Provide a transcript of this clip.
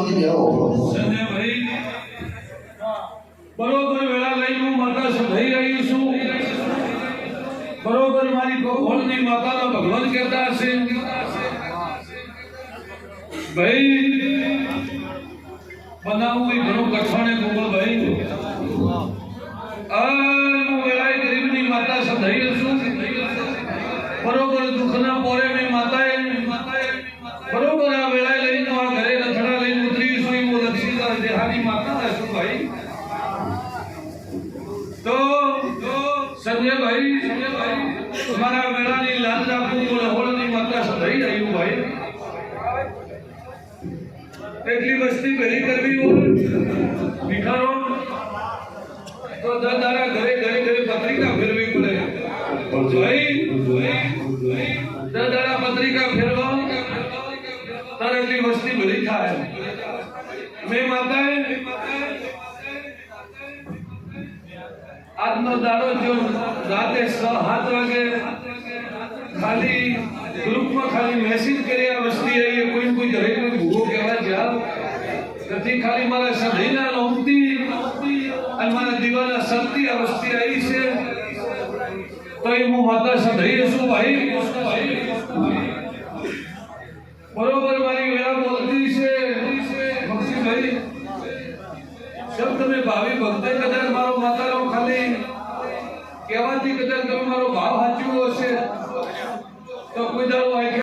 ભાઈ આ શાંતિ બેહો સંજયભાઈ બરોબર વેળા લઈ હું માતા સંભળાઈ રહી છું. બરોબર મારી ગોખોળની માતાનો ભગવાન કહેતા હશે. ભાઈ બનાવવું એ ઘણું કઠણ છે ગોપાલભાઈ આ હું વેળાએ ગરીબની માતા સંભળાઈ છું બરોબર દુઃખના પોરે મેં લક્ષ્મીદાસ દેહાની માતા છું ભાઈ તો સંજયભાઈ તમારા વેળાની લાજ રાખવું લહોળની માતા સદાઈ રહ્યું ભાઈ એટલી વસ્તી ભેરી કરવી હોય ભિખારો તો દર દાડા ઘરે ઘરે ઘરે પત્રિકા ફેરવી પડે ભાઈ દર દાડા પત્રિકા ફેરવા તારે એટલી વસ્તી ભરી થાય મેં માતાએ આજનો દાડો જો રાતે સાત વાગે, ખાલી ગ્રુપમાં ખાલી મેસેજ કરી આ વસ્તી આવી કોઈ કોઈ ઘરે કોઈ ભૂવો કહેવા જાવ નથી, ખાલી મારા સધીના નોમતી અને મારા દીવાના સરતી આ વસ્તી આવી છે. તો એ હું માતા સધઈ છું ભાઈ. બરોબર મારી વેળા બોલતી છે. ભક્તિભાઈ સબ તમે ભાવિ ભક્તો કેવાથી કદાચ તમે મારો ભાવ હશે.